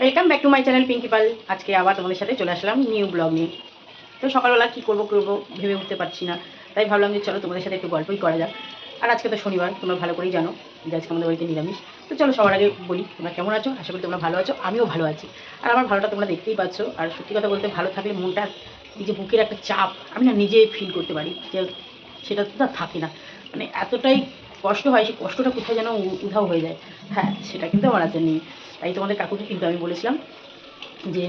Welcome back to my channel Pinki Pal আজকে আবার তোমাদের সাথে চলে আসলাম নিউ ব্লগ নিয়ে। তো সকালবেলা কী করব করব ভেবে উঠতে পারছি না। তাই ভাবলাম যে চলো তোমাদের সাথে একটু গল্পই করা যাক। আর আজকে তো শনিবার, তোমরা ভালো করেই জানো যে আজকে আমাদের বাড়িতে নিরামিষ। তো চলো সবার আগে বলি, তোমরা কেমন আছো? আশা করি তোমরা ভালো আছো, আমিও ভালো আছি। আর আমার ভালোটা তোমরা দেখতেই পাচ্ছ। আর সত্যি কথা বলতে ভালো থাকলে মনটা, এই যে বুকের একটা চাপ, আমি না নিজে ফিল করতে পারি যে সেটা তো থাকে না। মানে এতটাই কষ্ট হয়, সেই কষ্টটা কোথায় যেন উধাও হয়ে যায়। হ্যাঁ সেটা কিন্তু আমার আছে নেই। তাই তোমাদের কাকুকে কিন্তু আমি বলেছিলাম যে,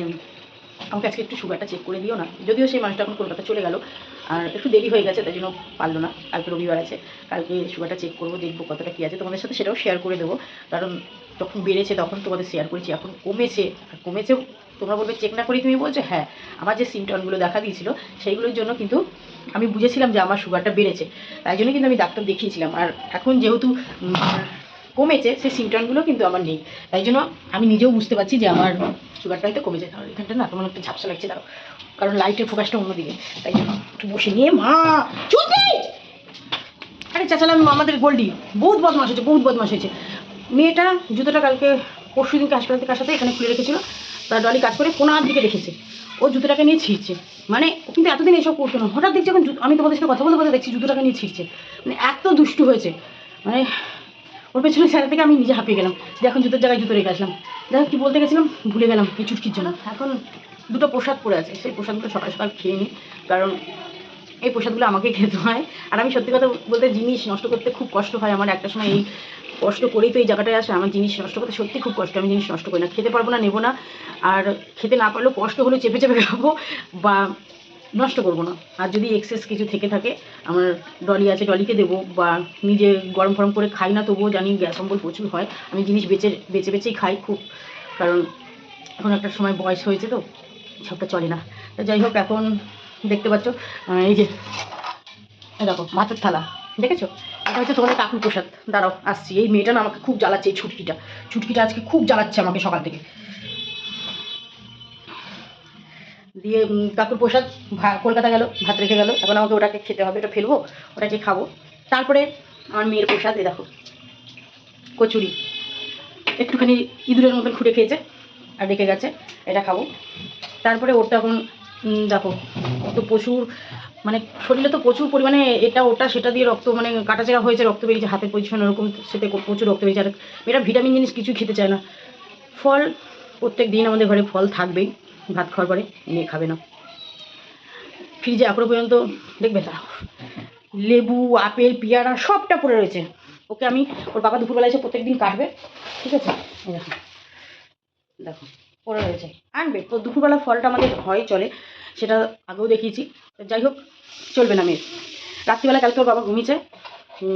আমাকে আজকে একটু সুগারটা চেক করে দিও না। যদিও সেই মানুষটা এখন কলকাতা চলে গেল, আর একটু দেরি হয়ে গেছে, তাই জন্য পারল না। কালকে রবিবার আছে, কালকে সুগারটা চেক করব, দেখব কতটা কী আছে। তোমাদের সাথে সেটাও শেয়ার করে দেবো, কারণ যখন বেড়েছে তখন তোমাদের শেয়ার করেছি, এখন কমেছে, আর কমেছে তোমরা বলবে চেক না করেই তুমি বলছো? হ্যাঁ আমার যে সিমটমগুলো দেখা দিয়েছিল, সেইগুলোর জন্য কিন্তু আমি বুঝেছিলাম যে আমার সুগারটা বেড়েছে। তাই জন্য কিন্তু আমি ডাক্তার দেখিয়েছিলাম। আর এখন যেহেতু কমেছে, সেই সিমটমগুলো কিন্তু আমার নেই। তাই জন্য আমি নিজেও বুঝতে পারছি যে আমার সুগারটা হয়তো কমেছে। কারণ এখানটা না তোমার একটু ঝাপসা লাগছে, দাঁড়াও। কারণ লাইটের ফোকাসটা অন্যদিকে। তাই জন্য একটু বসে নিয়ে, মা চলবে আরে চাচালাম আমাদের গোল্ডি। বহুত বদমাস হয়েছে, বহুত বদমাস হয়েছে। মেয়েটা জুতোটা কালকে পরশু দিনকে হাসপাতাল থেকে আসাতে এখানে খুলে রেখেছিল। তার ডলি কাজ করে কোনার দিকে রেখেছে ও জুতোটাকে নিয়ে ছিঁড়ছে। মানে ও কিন্তু এতদিন এসব করতো না। হঠাৎ দেখছি এখন আমি তোমাদের সাথে কথা বলতে বলতে দেখছি জুতোটাকে নিয়ে ছিঁড়ছে। মানে এত দুষ্টু হয়েছে। মানে ওর পেছনে স্যার থেকে আমি নিজে হাঁপিয়ে গেলাম। যে এখন জুতোর জায়গায় জুতো রেখে আসলাম। দেখো কী বলতে গেছিলাম? ভুলে গেলাম এই চুটকির জন্য। এখন দুটো প্রসাদ পড়ে আছে। সেই প্রসাদগুলো সকাল সকাল খেয়ে নিই কারণ এই প্রসাদগুলো আমাকে খেতে হয়। আর আমি সত্যি কথা বলতে জিনিস নষ্ট করতে খুব কষ্ট হয়। আমার একটা সময় এই কষ্ট করেই তো এই জায়গাটায় আসে। আমার জিনিস নষ্ট করতে সত্যি খুব কষ্ট। আমি জিনিস নষ্ট করি না। খেতে পারব না, নেব না। আর খেতে না পারলেও কষ্ট হলেও চেপে চেপে খাব বা নষ্ট করব না। আর যদি এক্সেস কিছু থেকে থাকে, আমার ডলি আছে ডলিকে দেবো বা নিজে গরম ফরম করে খাই না, তবুও জানি গ্যাস অম্বল প্রচুর হয়। আমি জিনিস বেচে বেচে, বেচেই খাই খুব। কারণ এখন একটা সময় বয়স হয়েছে তো, সবটা চলে না। তো যাই হোক, এখন দেখতে পাচ্ছ? এই যে দেখো ভাতের থালা, দেখেছ? এটা হচ্ছে তোমাদের কাকুর প্রসাদ। দাঁড়াও, আসছি। এই মেয়েটা না আমাকে খুব জ্বালাচ্ছে এই ছুটকিটা। ছুটকিটা আজকে খুব জ্বালাচ্ছে আমাকে সকাল থেকে। দিয়ে কাকুর প্রসাদ কলকাতা গেল, ভাত রেখে গেল। এখন আমাকে ওটাকে খেতে হবে, ওটা ফেলব, ওটাকে খাব। তারপরে আমার মেয়ের প্রসাদ এ দেখো, কচুরি। একটুখানি ইঁদুরের মতন খুঁটে খেয়েছে, আর রেখে গেছে, এটা খাব। তারপরে ওর তো এখন দেখো তো প্রচুর মানে শরীরে তো প্রচুর পরিমাণে এটা ওটা সেটা দিয়ে রক্ত মানে কাটাচেরা হয়েছে, রক্ত বেরিয়েছে হাতের পজিশন ওরকম, সেতে প্রচুর রক্ত বেরিয়েছে। আর এটা ভিটামিন জিনিস কিছুই খেতে চায় না। ফল, প্রত্যেক দিন আমাদের ঘরে ফল থাকবেই, ভাত খাওয়ার পরে, নিয়ে খাবে না। ফ্রিজে এখনও পর্যন্ত, দেখবে তা, লেবু, আপেল, পেয়ারা সবটা পড়ে রয়েছে। ওকে আমি, ওর বাবা দুপুরবেলা এসে প্রত্যেক দিন কাটবে, ঠিক আছে? দেখো দেখো। পড়ে রয়েছে। আনবে তো দুপুরবেলা ফলটা আমাদের হয় চলে, সেটা আগেও দেখিয়েছি। যাই হোক, চলবে না মেয়ের। রাত্রিবেলা কালকে ওর বাবা ঘুমিয়েছে।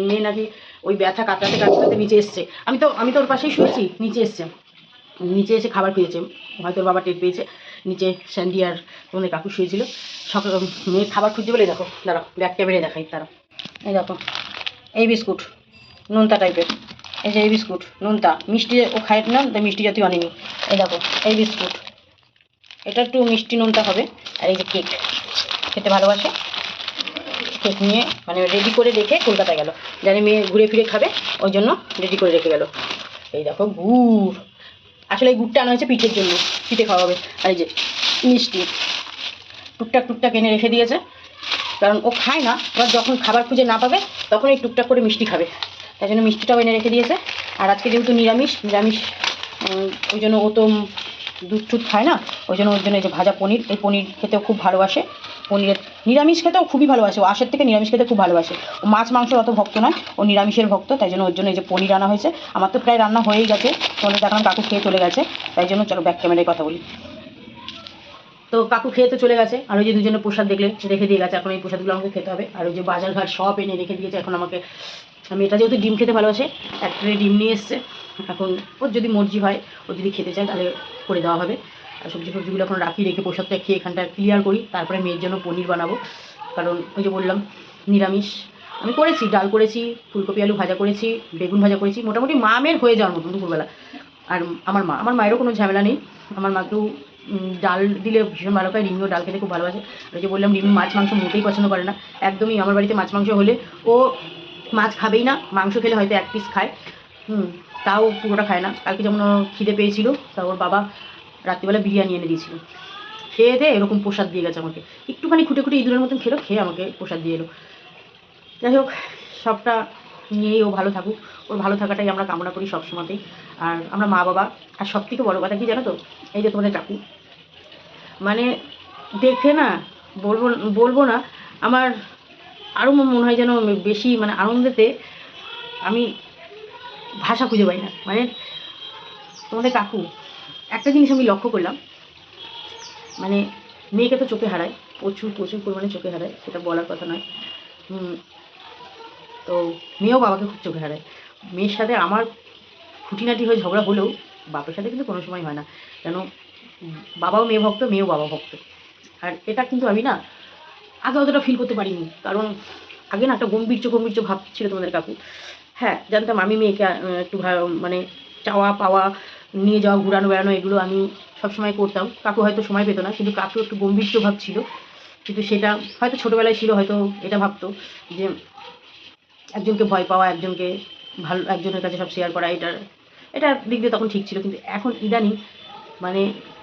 মেয়ে নাকি ওই ব্যথা কাটাতে কাতরাতে নিচে এসছে। আমি তো আমি তো ওর পাশেই শুয়েছি, নিচে এসছে। নিচে এসে খাবার খেয়েছে। হয়তো ওর বাবা টের পেয়েছে। নিচে স্যান্ডি আর তোমাদের কাকু শুয়েছিল। সকাল মেয়ে খাবার খুঁজছে বলে, দেখো, দাঁড়াও ব্যাগ ক্যামেরে দেখাই তারা এই দেখো, এই বিস্কুট, নোনতা টাইপের এই যে এই বিস্কুট নোনতা মিষ্টি ও খায় না তাই মিষ্টি জাতীয় আনেনি। এই দেখো, এই বিস্কুট। এটা একটু মিষ্টি নোনতা হবে। আর এই যে কেক। খেতে ভালোবাসে। কেক নিয়ে মানে রেডি করে রেখে কলকাতায় গেল। জানি মেয়ে ঘুরে ফিরে খাবে, ওই জন্য রেডি করে রেখে গেল। এই দেখো, গুড়। আসলে এই গুড়টা আনা হয়েছে পিঠের জন্য। পিঠে খাওয়া হবে। আর এই যে মিষ্টি। টুকটাক টুকটাক এনে রেখে দিয়েছে। কারণ ও খায় না, এবার যখন খাবার খুঁজে না পাবে তখন এই টুকটাক করে মিষ্টি খাবে। তাই জন্য মিষ্টিটাও এনে রেখে দিয়েছে। আর আজকে যেহেতু নিরামিষ নিরামিষ ওই জন্য ও তো দুধ টুধ খায় না, ওই জন্য ওর জন্য এই যে ভাজা পনির, এই পনির খেতেও খুব ভালোবাসে। পনিরের, নিরামিষ খেতেও খুবই ভালোবাসে, ও আশের থেকে নিরামিষ খেতে খুব ভালোবাসে। ও মাছ মাংসের অত ভক্ত নয়, ও নিরামিষের ভক্ত, তাই জন্য ওর জন্য এই যে পনির আনা হয়েছে। আমার তো প্রায় রান্না হয়েই গেছে তোমাদের দেখালাম কাকু খেয়ে চলে গেছে, তাই জন্য চলো ব্যাক ক্যামেরায় কথা বলি। তো কাকু খেয়ে তো চলে গেছে, আর ওই যে দুজনে প্রসাদ দেখলে রেখে দিয়ে গেছে, এখন এই প্রসাদগুলো আমাকে খেতে হবে। আর ওই যে বাজার ঘাট সব এনে রেখে দিয়েছে, এখন আমাকে আমি এটা যেহেতু ডিম খেতে ভালোবাসে, এক ট্রে ডিম নিয়ে এসছে। এখন ওর যদি মর্জি হয়, ও যদি খেতে চায়, তাহলে করে দেওয়া হবে। আর সবজি ফবজিগুলো এখন রাখি, রেখে প্রসাদটা খেয়ে এখানটা ক্লিয়ার করি। তারপরে মেয়ের জন্য পনির বানাবো। কারণ ওই যে বললাম, নিরামিষ। আমি করেছি, ডাল করেছি, ফুলকপি, আলু ভাজা করেছি, বেগুন ভাজা করেছি। মোটামুটি মামের হয়ে যাওয়ার মতন দুপুরবেলা। আর আমার মা, আমার মায়েরও কোনো ঝামেলা নেই। আমার মাকেও ডাল দিলে ভীষণ ভালো পায় রিমিও ডাল খেতে খুব ভালোবাসে। ওই যে বললাম রিমি মাছ, মাংস মোটেই পছন্দ করে না। একদমই আমার বাড়িতে মাছ, মাংস হলে ও মাছ খাবেই না, মাংস খেলে হয়তো এক পিস খায়। হুম, তাও পুরোটা খায় না। কালকে যেমন খিদে পেয়েছিল, তা ওর বাবা রাত্রিবেলা বিরিয়ানি এনে দিয়েছিল। খেয়ে দিয়ে এরকম প্রসাদ দিয়ে গেছে আমাকে। একটুখানি খুঁটে খুঁটে ইঁদুরের মতন খেলো, খেয়ে আমাকে প্রসাদ দিয়ে এলো। যাই হোক, সবটা নিয়েই ও ভালো থাকুক। ওর ভালো থাকাটাই আমরা কামনা করি সবসময়তেই। আর আমরা মা বাবা, আর সব থেকে বড়ো কথা কি জানো তো? এই যে তোমাদের কাকু। মানে দেখে না, বলব বলব না, আমার আরও মনে হয় যেন বেশি মানে আনন্দেতে আমি ভাষা খুঁজে পাই না। মানে তোমাদের কাকু, একটা জিনিস আমি লক্ষ্য করলাম মানে মেয়েকে তো চোখে হারায়, প্রচুর প্রচুর পরিমাণে চোখে হারায়, সেটা বলার কথা নয়। তো মেয়েও বাবাকে খুব চোখে হারায়। মেয়ের সাথে আমার খুঁটিনাটি হয়ে ঝগড়া হলেও বাপের সাথে কিন্তু কোনো সময় হয় না। কেন বাবাও মেয়ে ভক্ত, মেয়েও বাবা ভক্ত। আর এটা কিন্তু আমি না আগে অতটা ফিল করতে পারিনি। কারণ আগে না একটা গম্ভীর্য গম্ভীর্য ভাব ছিল তোমাদের কাকু। হ্যাঁ জানতাম আমি মেয়েকে একটু মানে চাওয়া, পাওয়া, নিয়ে যাওয়া, ঘুরানো, বেড়ানো, এগুলো আমি সবসময় করতাম। কাকু হয়তো সময় পেতো না, কিন্তু কাকু একটু গম্ভীর্য ভাব ছিল। কিন্তু সেটা হয়তো ছোটোবেলায় ছিল, হয়তো এটা ভাবতো যে একজনকে ভয় পাওয়া, একজনকে ভালো, একজনের কাছে সব শেয়ার করা, এটার এটা দিক দিয়ে তখন ঠিক ছিল। কিন্তু এখন ইদানিং মানে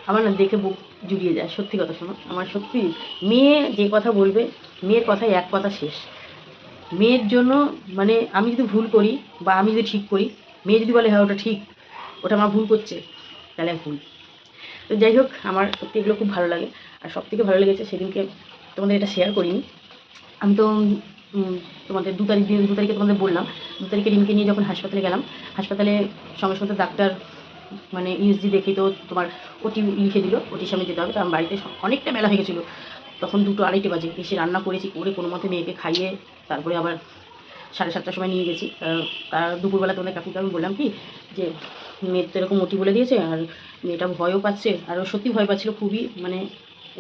আমার না দেখে বুক জুড়িয়ে যায়, সত্যি কথা শোনো। আমার সত্যি মেয়ে যে কথা বলবে, মেয়ের কথাই এক কথা শেষ। মেয়ের জন্য মানে আমি যদি ভুল করি বা আমি যদি ঠিক করি, মেয়ে যদি বলে হ্যাঁ ওটা ঠিক, ওটা আমার ভুল করছে, তাহলে ভুল। তো যাই হোক, আমার সত্যি এগুলো খুব ভালো লাগে। আর সব থেকে ভালো লেগেছে, সেদিনকে তোমাদের এটা শেয়ার করিনি। আমি তো তোমাদের দু তারিখ দিন, দু তারিখে তোমাদের বললাম, দু তারিখে রিমকে নিয়ে যখন হাসপাতালে গেলাম, হাসপাতালে সঙ্গে সঙ্গে ডাক্তার মানে ইউএসজি দেখেই তো তোমার ওটি লিখে দিল ওটির সামনে যেতে হবে তো আমার বাড়িতে অনেকটা মেলা হয়ে গেছিল। তখন দুটো আড়াইটে বাজে, এসে রান্না করেছি, করে কোনো মতে মেয়েকে খাইয়ে তারপরে আবার সাড়ে সাতটার সময় নিয়ে গেছি। তার দুপুরবেলা তোমাদের কাকুকে আমি বললাম কি, যে মেয়ের তো এরকম ওটি বলে দিয়েছে, আর মেয়েটা ভয়ও পাচ্ছে, আর ও সত্যি ভয় পাচ্ছিল খুবই মানে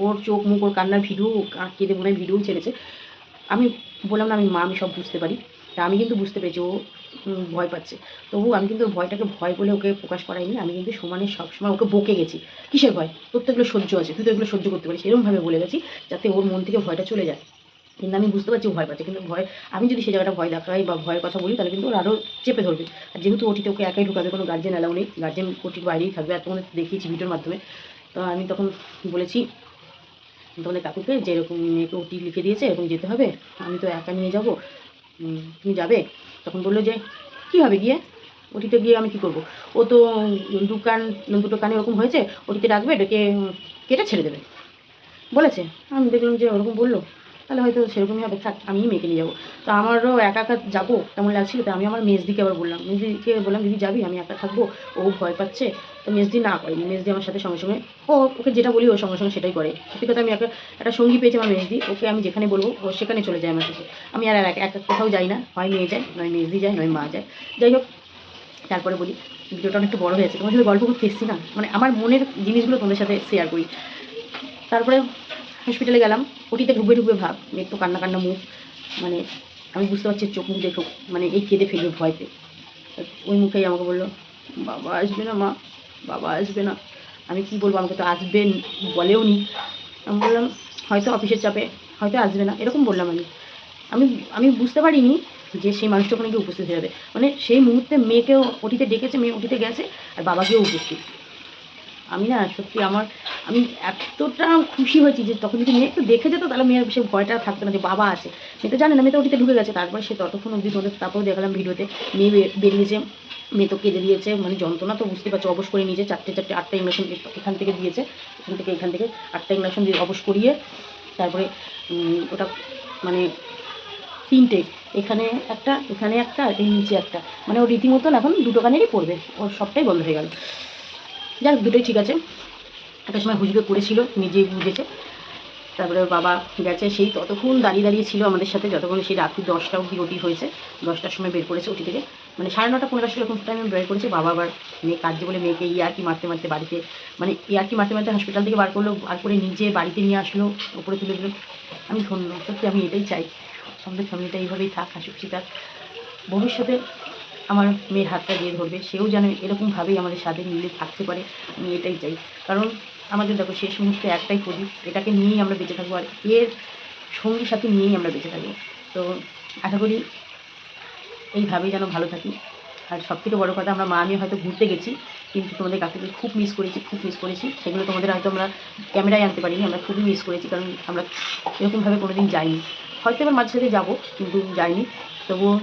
ওর চোখ মুখ, ওর কান্নার ভিডিও কেঁদে মনে হয় ভিডিও ছেড়েছে। আমি বললাম না, আমি, মা, আমি সব বুঝতে পারি। তা আমি কিন্তু বুঝতে পেরেছি, ও ভয় পাচ্ছে। তবু আমি কিন্তু ভয়টাকে ভয় বলে ওকে প্রকাশ করাইনি। আমি কিন্তু সমানে সবসময় ওকে বকে গেছি। কিসের ভয়? তোর তো এগুলো সহ্য আছে। তুই তো এগুলো সহ্য করতে পারিস। এরকমভাবে বলে গেছি যাতে ওর মন থেকে ভয়টা চলে যায়। কিন্তু আমি বুঝতে পারছি ভয় পাচ্ছে। কিন্তু ভয়, আমি যদি সে জায়গাটা ভয় দেখাই বা ভয়ের কথা বলি, তাহলে কিন্তু ওর আরও চেপে ধরবে। আর যেহেতু ওটিতে ওকে একাই ঢুকাবে, কোনো গার্জেন অ্যালাউ নেই। গার্জেন ওটির বাইরেই থাকবে। আর তোমাদের দেখিয়েছি ভিডিওর মাধ্যমে। তো আমি তখন বলেছি, তোমাদের কাকুকে যে এরকম মেয়েকে ওটি লিখে দিয়েছে, এরকম যেতে হবে। আমি তো একা নিয়ে যাব। তুমি যাবে? তখন বলল যে, কি হবে গিয়ে? ওটিতে গিয়ে আমি কি করব? ও তো দু কান, দুটো কানে ওরকম হয়েছে, ওটিতে ডাকবে, ডেকে কেটে ছেড়ে দেবে। বলেছে। আমি দেখলাম যে ওরকম বলল। তাহলে হয়তো সেরকমই হবে, থাক, আমিই মেয়েকে নিয়ে যাব। তো আমারও একা একা যাব কেমন লাগছিল তো আমি আমার মেজদিকে আবার বললাম, মেজদিকে বললাম, দিদি, যাবি? আমি একা থাকব, ও ভয় পাচ্ছে। তো মেজদি না করেনি মেজদি আমার সাথে সঙ্গে সঙ্গে, ও, ওকে যেটা বলি ও সঙ্গে সঙ্গে সেটাই করে। সত্যি কথা আমি একটা একটা সঙ্গী পেয়েছি আমার মেজদি, ওকে আমি যেখানে বলব, ও সেখানে চলে যায় আমার সাথে। আমি আর এক, একা কোথাও যাই না, হয় মেয়ে যায়, নয় মেজদি যায়, নয় মা যায়। যাই হোক, তারপরে বলি, ভিডিওটা অনেকটা বড় হয়েছে তোমার সাথে গল্প করতে এসেছি না মানে আমার মনের জিনিসগুলো তোমাদের সাথে শেয়ার করি। তারপরে হসপিটালে গেলাম, ওটিতে ঢুকবে ঢুকবে ভাব তো কান্না কান্না মুখ মানে আমি বুঝতে পারছি চোখ মুখ দেখো মানে এই কেঁদে ফেলবে ভয়তে। ওই মুখেই আমাকে বলল, বাবা আসবে না মা, বাবা আসবে না। আমি কি বলব, আমাকে তো আসবেন বলেও নি। আমি বললাম, হয়তো অফিসের চাপে, হয়তো আসবে না। এরকম বললাম আমি। আমি আমি বুঝতে পারিনি যে সেই মানুষটা ওখানে গিয়ে উপস্থিত হয়ে যাবে। মানে সেই মুহূর্তে মেয়েকেও ওটিতে ডেকেছে, মেয়ে ওটিতে গেছে, আর বাবাকেও উপস্থিত। আমি না সত্যি আমার, আমি এতটা খুশি হয়েছি যে তখন যদি মেয়ে একটু দেখে যেত তাহলে মেয়ের সে ভয়টা থাকতো না যে বাবা আছে। মেয়ে তো জানে না, মেয়ে তো ওটিতে ঢুকে গেছে। তারপরে সে ততক্ষণ অবধি তোমাদের তারপরে দেখালাম ভিডিওতে মেয়ে বেরিয়েছে, মেয়ে তো কেঁদে দিয়েছে মানে যন্ত্রণা তো বুঝতে পারছ, অবশ করে নিয়েছে, চারটে চারটে আটটা ইঞ্জেকশন এখান থেকে দিয়েছে, এখান থেকে এখান থেকে আটটা ইঞ্জেকশন দিয়ে অবশ করিয়ে তারপরে ওটা মানে তিনটে, এখানে একটা এখানে একটা, আর নিচে একটা। মানে ও রীতিমতন এখন দুটো কানেরই পড়বে, ওর সবটাই বন্ধ হয়ে গেল। যাক, দুটোই ঠিক আছে। একটা সময় হুজবে করেছিল, নিজেই বুঝেছে। তারপরে বাবা গেছে, সেই ততক্ষণ দাঁড়িয়ে দাঁড়িয়ে ছিল আমাদের সাথে, যতক্ষণ সেই রাত্রি দশটা অবধি ওটি হয়েছে, দশটার সময় বের করেছে ওটি থেকে। মানে সাড়ে নটা, পনেরো এরকম টাইমে বের করেছে, বাবা আবার মেয়ে কাঁদছে বলে মেয়েকে ইয়ারকি মারতে মারতে বাড়িতে মানে ইয়ারকি মারতে মারতে হসপিটাল থেকে বার করল, বার করে নিজে বাড়িতে নিয়ে আসলো ওপরে তুলে দিল। আমি ধন্য, সত্যি আমি এটাই চাই। আমাদের ফ্যামিলিটা এইভাবেই থাক হাসি খুশি থাক ভবিষ্যতে আমার মেয়ের হাতটা দিয়ে ধরবে, সেও যেন এরকমভাবেই আমাদের সাথে মিলে থাকতে পারে, আমি এটাই চাই। কারণ আমাদের দেখো শেষ মুহূর্তে একটাই প্রদীপ, এটাকে নিয়েই আমরা বেঁচে থাকব আর এর সঙ্গী সাথে নিয়েই আমরা বেঁচে থাকব। তো আশা করি এইভাবেই যেন ভালো থাকি। আর সব থেকে বড়ো কথা, আমরা মা আমি হয়তো ঘুরতে গেছি, কিন্তু তোমাদের কাকুকে খুব মিস করেছি, খুব মিস করেছি। সেগুলো তোমাদের হয়তো আমরা ক্যামেরায় আনতে পারিনি, আমরা খুবই মিস করেছি, কারণ আমরা এরকমভাবে কোনো দিন যাইনি। হয়তো এবার মাঝে সাথে যাব, কিন্তু যাইনি। তবুও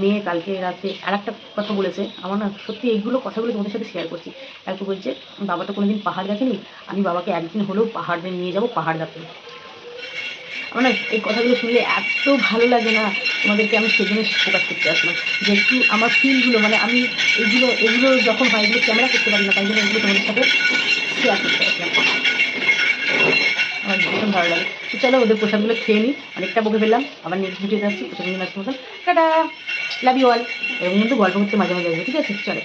মেয়ে কালকে রাতে আর একটা কথা বলেছে। আমার না সত্যি এইগুলো কথাগুলো তোমাদের সাথে শেয়ার করছি। একটু বলছে, বাবা তো কোনোদিন পাহাড় দেখেনি? আমি বাবাকে একদিন হলেও পাহাড়ে নিয়ে যাব, পাহাড় দেখতে আমার না এই কথাগুলো শুনলে এত ভালো লাগে না, তোমাদেরকে আমি সেজন্য প্রকাশ করতে আসলাম। যে একটু আমার ফিলগুলো মানে আমি এইগুলো এগুলো যখন হয়, এগুলো ক্যামেরা করতে পারি না, তাই জন্য এগুলো তোমাদের সাথে শেয়ার করতে আসলাম। আমার ভীষণ ভালো লাগে। তো চলো ওদের পোশাকগুলো খেয়ে নিই। অনেকটা বকে ফেললাম, আবার নেক্সট ভিডিওতে আসছি। পোশাক নিয়ে আসতে মতন টাটা! লাভ ইউ অল এরকম কিন্তু গল্প করতে মাঝে মাঝে আসবে ঠিক আছে? চলো।